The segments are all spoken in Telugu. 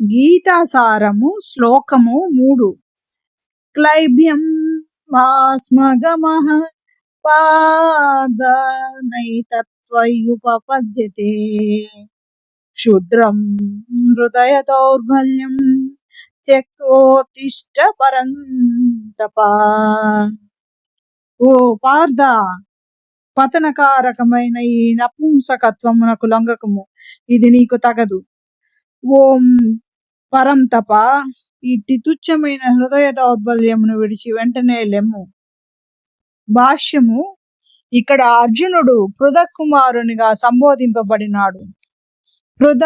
గీతాసారము శ్లోకము మూడు. క్లైబ్యం వాస్మగమః పాదనైతత్వయుపపద్యతే. క్షుద్రం హృదయ దౌర్బల్యం త్యక్తోత్తిష్ట పరంతప ఓ పార్థ పతనకారకమైన ఈ నపుంసకత్వమునకు లొంగకము ఇది నీకు తగదు. ఓం పరంతప ఇట్టి తుచ్చమైన హృదయ దౌర్బల్యమును విడిచి వెంటనే లెమ్ము. భాష్యము ఇక్కడ అర్జునుడు పృథ కుమారునిగా సంబోధింపబడినాడు. పృథ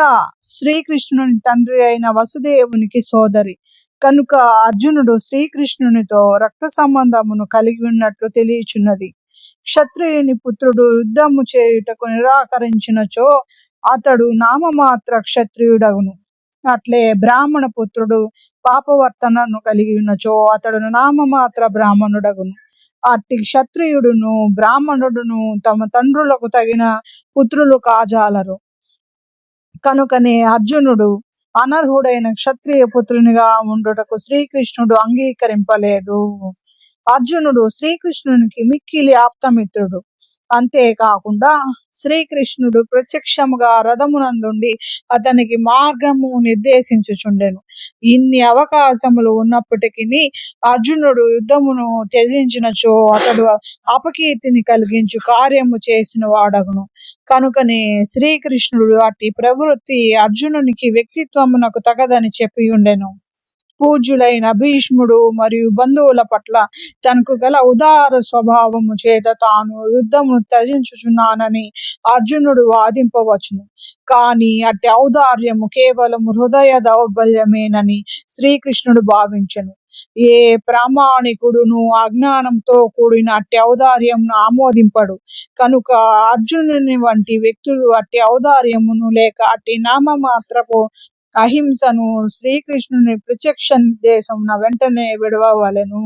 శ్రీకృష్ణుని తండ్రి అయిన వసుదేవునికి సోదరి. కనుక అర్జునుడు శ్రీకృష్ణునితో రక్త సంబంధమును కలిగి ఉన్నట్లు తెలియచున్నది. క్షత్రియుని పుత్రుడు యుద్ధము చేయుటకు నిరాకరించినచో అతడు నామమాత్ర క్షత్రియుడగును. అట్లే బ్రాహ్మణ పుత్రుడు పాపవర్తనను కలిగి ఉన్నచో అతడు నామమాత్ర బ్రాహ్మణుడగును. అట్టి క్షత్రియుడును బ్రాహ్మణుడును తమ తండ్రులకు తగిన పుత్రులు కాజాలరు. కనుకనే అర్జునుడు అనర్హుడైన క్షత్రియ పుత్రునిగా ఉండుటకు శ్రీకృష్ణుడు అంగీకరింపలేదు. అర్జునుడు శ్రీకృష్ణునికి మిక్కిలి ఆప్తమిత్రుడు. అంతేకాకుండా శ్రీకృష్ణుడు ప్రత్యక్షముగా రథమునందుండి అతనికి మార్గము నిర్దేశించుచుండెను. ఇన్ని అవకాశములు ఉన్నప్పటికీ అర్జునుడు యుద్ధమును త్యజించినచో అతడు అపకీర్తిని కలిగించు కార్యము చేసిన వాడగును. కనుకనే శ్రీకృష్ణుడు అట్టి ప్రవృత్తి అర్జునునికి వ్యక్తిత్వమునకు తగదని చెప్పి ఉండెను పూజ్యులైన భీష్ముడు మరియు బంధువుల పట్ల తనకు గల ఉదార స్వభావము చేత తాను యుద్ధమును త్యజించుచున్నానని అర్జునుడు వాదింపవచ్చును. కానీ అట్టి ఔదార్యము కేవలం హృదయ దౌర్బల్యమేనని శ్రీకృష్ణుడు భావించను. ఏ ప్రామాణికుడును అజ్ఞానంతో కూడిన అట్టి ఔదార్యమును ఆమోదింపడు. కనుక అర్జునుని వంటి వ్యక్తులు అట్టి ఔదార్యమును లేక అట్టి నామమాత్రపు అహింసను శ్రీకృష్ణుని ప్రత్యక్ష నా వెంటనే విడవవలెను.